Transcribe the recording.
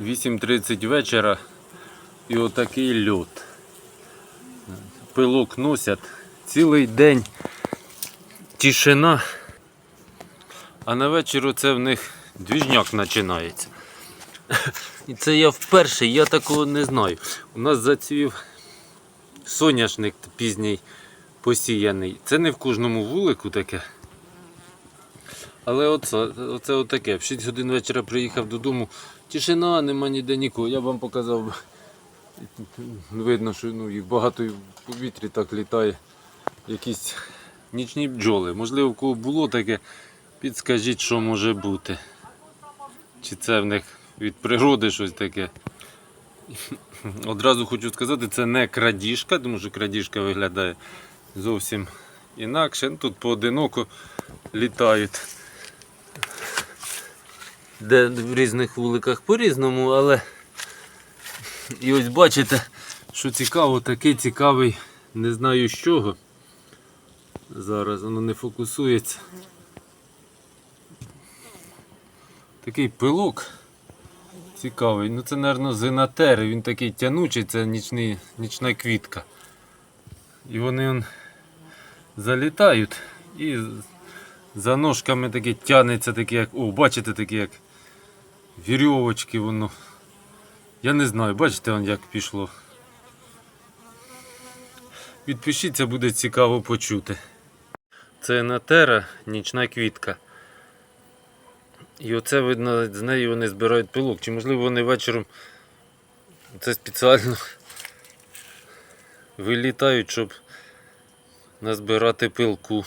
8.30 вечора і отакий льот. Пилок носять цілий день тишина. А на вечір оце в них двіжняк починається. І це я вперше, я такого не знаю. У нас зацвів соняшник пізній посіяний. Це не в кожному вулику таке. Але оце, оце отаке. В 6 годин вечора приїхав додому. Тишина, нема ніде нікого. Я вам показав. Видно, що ну, їх багато в повітрі так літає. Якісь нічні бджоли. Можливо, в кого було таке, підскажіть, що може бути. Чи це в них від природи щось таке. Одразу хочу сказати, це не крадіжка, тому що крадіжка виглядає зовсім інакше. Ну, Тут поодиноко літають. Де в різних вуликах по-різному, але і ось бачите, що цікаво, такий цікавий, не знаю з чого. Зараз воно не фокусується. Такий пилок цікавий. Ну це, мабуть, зинатер, він такий тянучий, це нічний, нічна квітка. І вони он, залітають і за ножками такі тянеться, такі як. О, бачите, такі як вірьовочки воно. Я не знаю, бачите, он як пішло. Підпишіться, буде цікаво почути. Це натера, нічна квітка. І оце видно, з неї вони збирають пилок. Чи можливо вони вечором це спеціально вилітають, щоб назбирати пилку.